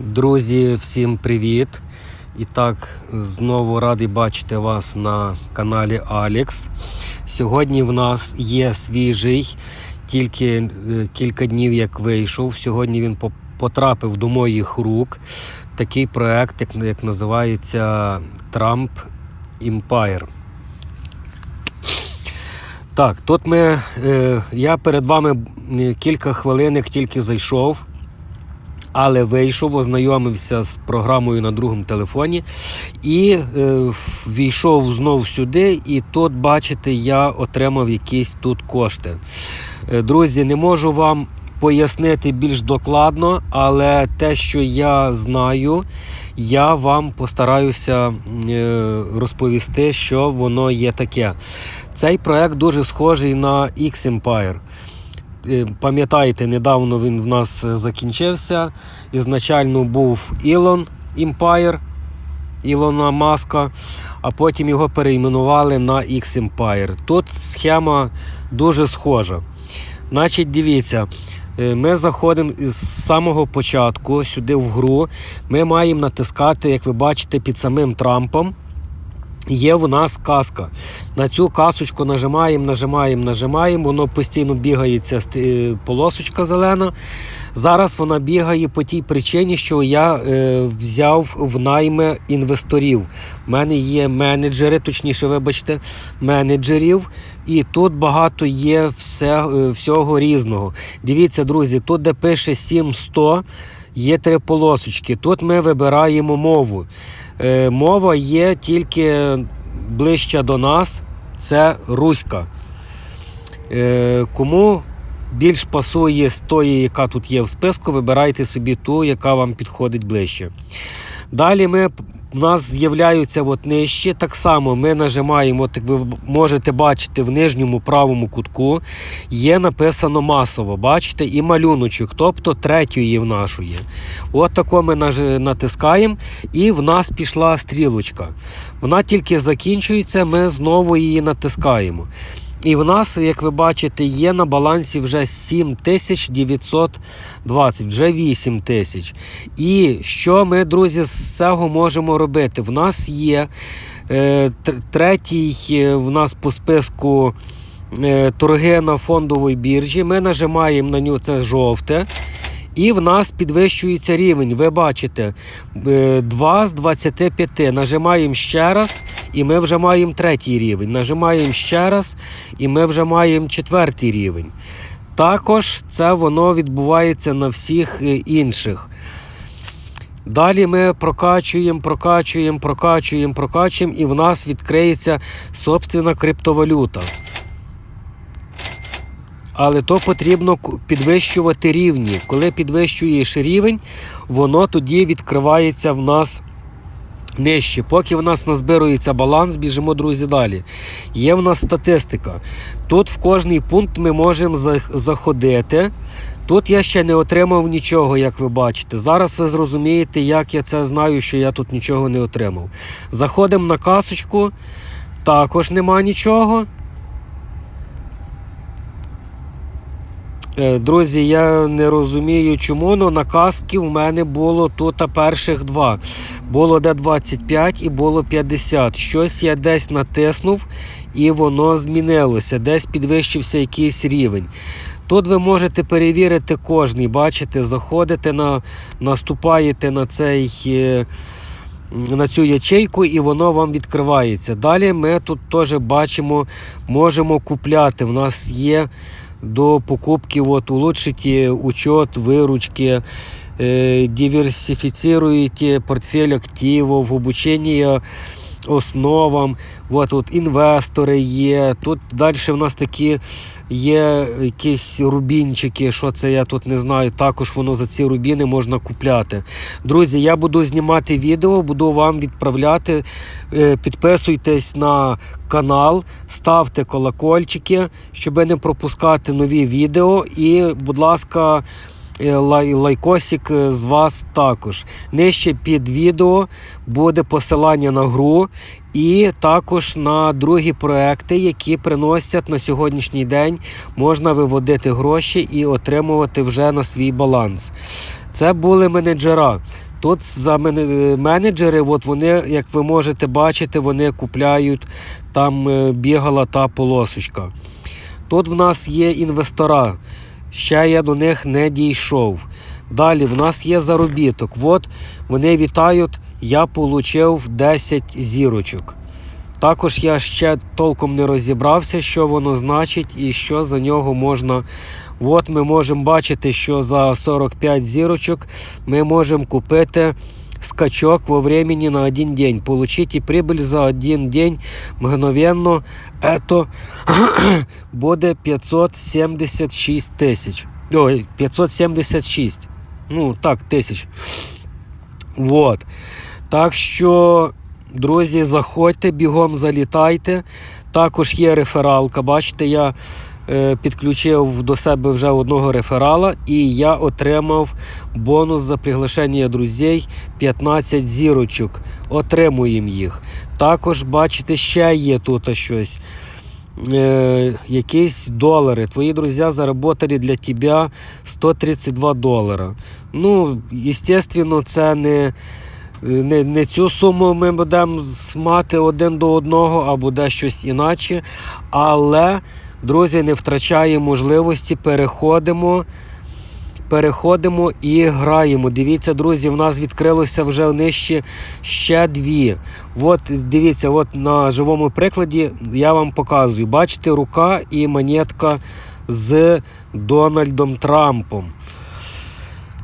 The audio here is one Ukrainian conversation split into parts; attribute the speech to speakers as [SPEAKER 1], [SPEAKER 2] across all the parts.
[SPEAKER 1] Друзі, всім привіт! І так, знову радий бачити вас на каналі Алекс. Сьогодні в нас є свіжий, тільки е, кілька днів як вийшов. Сьогодні він потрапив до моїх рук. Такий проект, як, як називається Trump Empire. Так, тут ми, е, я перед вами кілька хвилинок тільки зайшов але вийшов, ознайомився з програмою на другому телефоні і е, війшов знов сюди. І тут, бачите, я отримав якісь тут кошти. Е, Друзі, не можу вам пояснити більш докладно, але те, що я знаю, я вам постараюся е, розповісти, що воно є таке. Цей проект дуже схожий на X-Empire. Е, Пам'ятаєте, недавно він в нас е, закінчився. Ізначально був Elon Empire, Ілона Маска, а потім його перейменували на X Empire. Тут схема дуже схожа. Значить, дивіться, е, ми заходимо з самого початку сюди в гру. Ми маємо натискати, як ви бачите, під самим Трампом. Є в нас каска. На цю касочку нажимаємо, нажимаємо, нажимаємо. Воно постійно бігає ця полосочка зелена. Зараз вона бігає по тій причині, що я е, взяв в найми інвесторів. У мене є менеджери, точніше, вибачте, менеджерів. І тут багато є все, е, всього різного. Дивіться, друзі, тут де пише 7100, є три полосочки. Тут ми вибираємо мову. Е, мова є тільки ближче до нас, це руська. Е, кому більш пасує з тої, яка тут є в списку, вибирайте собі ту, яка вам підходить ближче. Далі ми, в нас з'являються от нижче. Так само ми нажимаємо, от як ви можете бачити, в нижньому правому кутку є написано масово. Бачите, і малюночок, тобто третьої в нашої. От тако ми натискаємо, і в нас пішла стрілочка. Вона тільки закінчується, ми знову її натискаємо. І в нас, як ви бачите, є на балансі вже 7920, вже 8 тисяч. І що ми, друзі, з цього можемо робити? В нас є е, третій е, в нас по списку е, торги на фондовій біржі. Ми нажимаємо на нього це жовте. І в нас підвищується рівень. Ви бачите, е, 2 з 25. Нажимаємо ще раз, і ми вже маємо третій рівень. Нажимаємо ще раз, і ми вже маємо четвертий рівень. Також це воно відбувається на всіх е, інших. Далі ми прокачуємо, прокачуємо, прокачуємо, прокачуємо, і в нас відкриється собственна криптовалюта. Але то потрібно підвищувати рівні. Коли підвищуєш рівень, воно тоді відкривається в нас нижче. Поки в нас назбирується баланс, біжимо, друзі, далі. Є в нас статистика. Тут в кожний пункт ми можемо заходити. Тут я ще не отримав нічого, як ви бачите. Зараз ви зрозумієте, як я це знаю, що я тут нічого не отримав. Заходимо на касочку, також нема нічого. Друзі, я не розумію, чому, але на каски в мене було тут перших два. Було де 25 і було 50. Щось я десь натиснув і воно змінилося. Десь підвищився якийсь рівень. Тут ви можете перевірити кожний, бачите, заходите на, наступаєте на цей. е, на цю ячейку і воно вам відкривається. Далі ми тут теж бачимо, можемо купляти. У нас є до покупки от, улучшите учет, выручки, э, портфель активов, обучение основам. От тут інвестори є. Тут далі в нас такі є якісь рубінчики. Що це я тут не знаю. Також воно за ці рубіни можна купляти. Друзі, я буду знімати відео, буду вам відправляти. Е, Підписуйтесь на канал, ставте колокольчики, щоб не пропускати нові відео. І, будь ласка. Е, лай, лайкосик е, з вас також. Нижче під відео буде посилання на гру і також на другі проекти, які приносять на сьогоднішній день. Можна виводити гроші і отримувати вже на свій баланс. Це були менеджера. Тут за менеджери, от вони, як ви можете бачити, вони купляють там е, бігала та полосочка. Тут в нас є інвестора. Ще я до них не дійшов. Далі в нас є заробіток. От вони вітають, я отримав 10 зірочок. Також я ще толком не розібрався, що воно значить і що за нього можна. От ми можемо бачити, що за 45 зірочок ми можемо купити скачок во времени на один день. Получите прибыль за один день мгновенно. Это буде 576 тисяч. Ой, 576. Ну, так, тисяч. Вот. Так що, друзі, заходьте, бігом залітайте. Також є рефералка. Бачите, я підключив до себе вже одного реферала, і я отримав бонус за приглашення друзей 15 зірочок. Отримуємо їх. Також, бачите, ще є тут щось. Е, якісь долари. Твої друзі заработали для тебе 132 долара. Ну, естественно, це не, не, не цю суму ми будемо мати один до одного, а буде щось іначе. Але, друзі, не втрачаємо можливості, переходимо. Переходимо і граємо. Дивіться, друзі, в нас відкрилося вже нижче ще дві. От дивіться, от на живому прикладі я вам показую. Бачите, рука і монетка з Дональдом Трампом.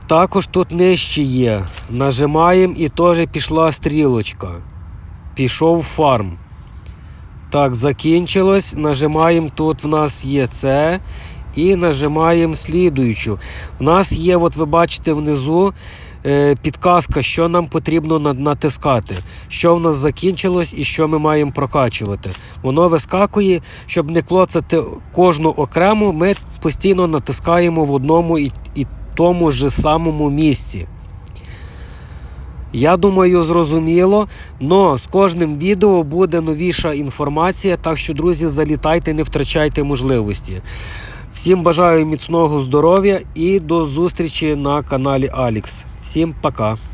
[SPEAKER 1] Також тут нижче є. Нажимаємо і теж пішла стрілочка. Пішов фарм. Так, закінчилось. Нажимаємо, тут в нас є це. І нажимаємо слідуючу. У нас є, от ви бачите внизу е, підказка, що нам потрібно натискати, що в нас закінчилось і що ми маємо прокачувати. Воно вискакує, щоб не клоцати кожну окремо, ми постійно натискаємо в одному і, і тому ж самому місці. Я думаю, зрозуміло, але з кожним відео буде новіша інформація, так що, друзі, залітайте, не втрачайте можливості. Всім бажаю міцного здоров'я і до зустрічі на каналі Алікс. Всім пока.